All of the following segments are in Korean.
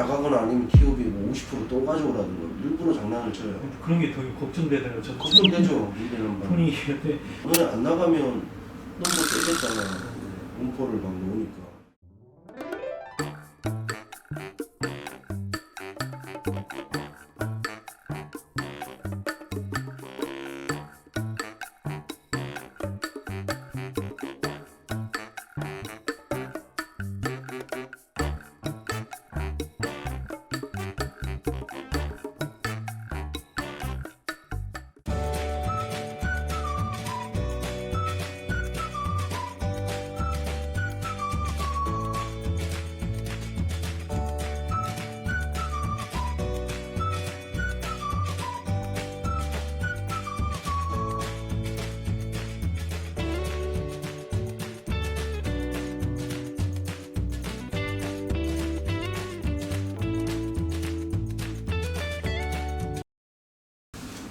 나가거나 아니면 TOB 뭐50%또 가져오라든가 일부러 장난을 쳐요. 그런 게 더 걱정되더라고요. 걱정되죠. 이제는 막. 손이 근데 너네 안 나가면 너무 떼겠잖아. 공포를 막 놓으니까.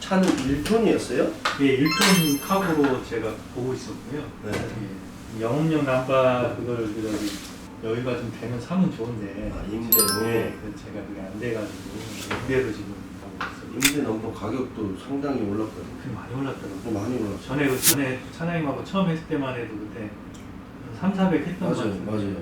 차는 1톤이었어요? 예, 1톤 카고로 제가 보고 있었고요. 네. 예, 영업용 남바 그걸 저기 여유가 좀 되면 사면 좋은데 아, 임대로? 예, 그 제가 그게 안 돼가지고 임대로 지금 하고 있어요. 임대 넘버 가격도 상당히 올랐거든요. 그게 많이 올랐더라고요. 많이 올랐죠. 전에 그 전에 차장님하고 처음 했을 때만 해도 그때 3, 400 했던 것 맞아요, 같은데 맞아요.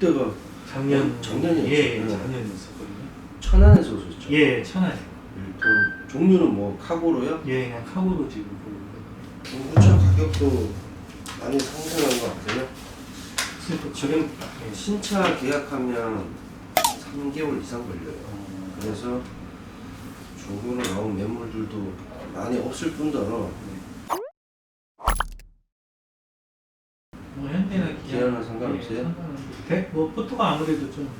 그때가 작년 어, 작년이었죠. 예, 네. 작년이었었거든요. 천안에서 오셨죠? 예, 천안. 1톤. 종류는 뭐 카고로요? 예, 그냥 카고로 지금 보고 있거든요. 중고차 가격도 많이 상승한 것 같아요. 지금 지금 신차 계약하면 3개월 이상 걸려요. 어, 그래서 중고로 나온 매물들도 많이 없을 뿐더러 뭐 현대나 기아는 상관없어요? 예, 상관없어요. 뭐 포토가 아무래도 좀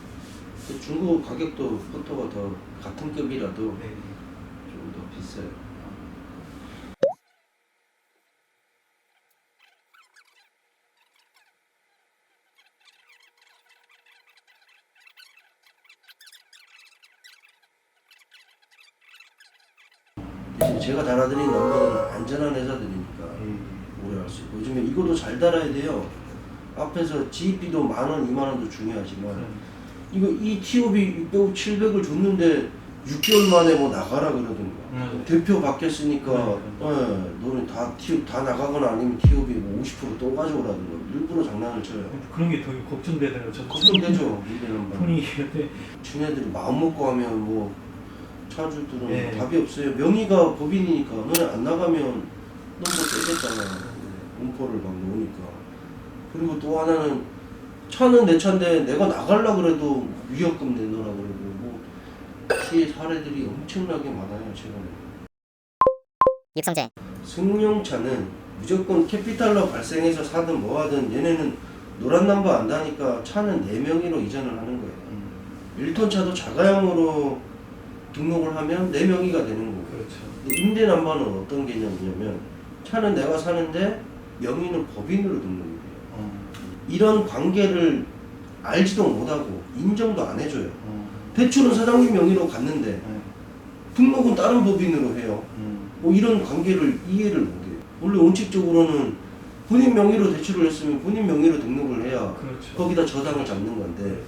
중고 가격도 포토가 더 같은 급이라도 네. 좀더 비싸요. 대신 제가 달아드린 넘버는 안전한 회사들이니까 예. 오래 할 수 있고 요즘에 이것도 잘 달아야 돼요. 앞에서 GEP도 만 원, 이만 원도 중요하지만 음. 이거 이 TOB 600, 700을 줬는데 6개월 만에 뭐 나가라 그러든가 음. 대표 바뀌었으니까 음. 예, 너는 다 T, 다 나가거나 아니면 TOB 뭐50%또 가져오라든가 일부러 장난을 쳐요. 그런 게더 걱정되더라고요. 저도 걱정되죠. 이제는 막 손이 근데 쟤네들이 마음 먹고 하면 뭐 차주들은 네. 답이 없어요. 명의가 법인이니까 너네 안 나가면 너무 떼겠잖아. 공포를 막 놓으니까. 그리고 또 하나는 차는 내 차인데 내가 나갈라 그래도 위협금 내놓으라 그러고 뭐 피해 사례들이 엄청나게 많아요 최근에. 육성재 승용차는 무조건 캐피탈로 발생해서 사든 뭐하든 얘네는 노란 넘버 안 다니까 차는 네 명의로 이전을 하는 거예요. 음, 1톤 차도 자가용으로 등록을 하면 네 명의가 되는 거고 그렇죠. 임대 남바는 어떤 개념이냐면 차는 내가 사는데 명의는 법인으로 등록이 돼요. 어, 이런 관계를 알지도 못하고 인정도 안 해줘요. 어, 대출은 사장님 명의로 갔는데 네. 등록은 다른 법인으로 해요. 음, 뭐 이런 관계를 이해를 못해요. 원래 원칙적으로는 본인 명의로 대출을 했으면 본인 명의로 등록을 해야 그렇죠. 거기다 저당을 잡는 건데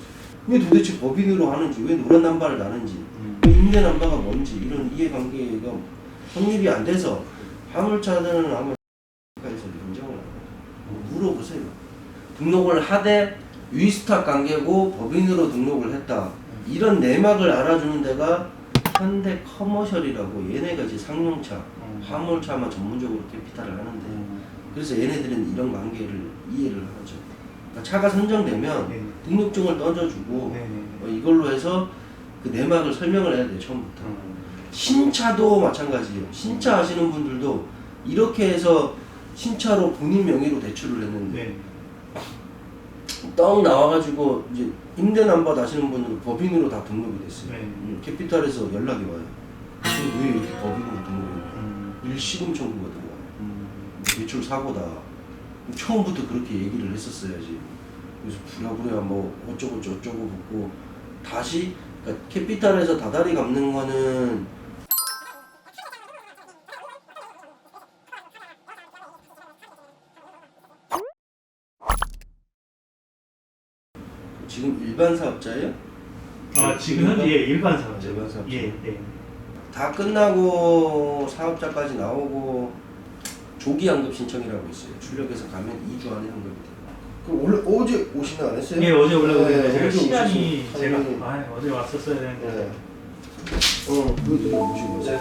왜 도대체 법인으로 하는지 왜 노란 남바를 나는지 음, 왜 임대 남바가 뭔지 이런 이해관계가 성립이 안 돼서 화물차들은 아마 에서 인정을 안 해요. 뭐 물어보세요. 등록을 하되 위스탁 관계고 법인으로 등록을 했다. 이런 내막을 알아주는 데가 현대 커머셜이라고 얘네가 이제 상용차, 음. 화물차만 전문적으로 캐피탈을 하는데 음, 그래서 얘네들은 이런 관계를 이해를 하죠. 그러니까 차가 선정되면 네. 등록증을 던져주고 네, 네, 어, 네. 이걸로 해서 그 내막을 설명을 해야 돼요 처음부터. 음, 신차도 마찬가지예요. 신차 하시는 분들도 이렇게 해서 신차로 본인 명의로 대출을 했는데 네. 떡 나와가지고 이제 임대 남바 하시는 분들은 법인으로 다 등록이 됐어요. 네. 음, 캐피탈에서 연락이 와요. 근데 왜 이렇게 법인으로 등록했냐? 음, 일시금 청구가 들어와요. 음, 대출 사고다. 처음부터 그렇게 얘기를 했었어야지. 그래서 부랴부랴 뭐 어쩌고 저쩌고 묻고 다시 그러니까 캐피탈에서 다달이 갚는 거는 지금 일반 사업자예요? 아 지금은 예 일반 사업. 일반 사업. 예 예. 다 끝나고 사업자까지 나오고 조기 환급 신청이라고 있어요. 출력해서 가면 2주 안에 환급이 돼요. 그럼 원래 어제 오시나 안 했어요? 예 어제 올라고 네, 그랬는데 제가 어제 시간이 오셔서 제가 당연히- 아 어제 왔었어야 되는데. 네. 어, 그것도 오시고. 네.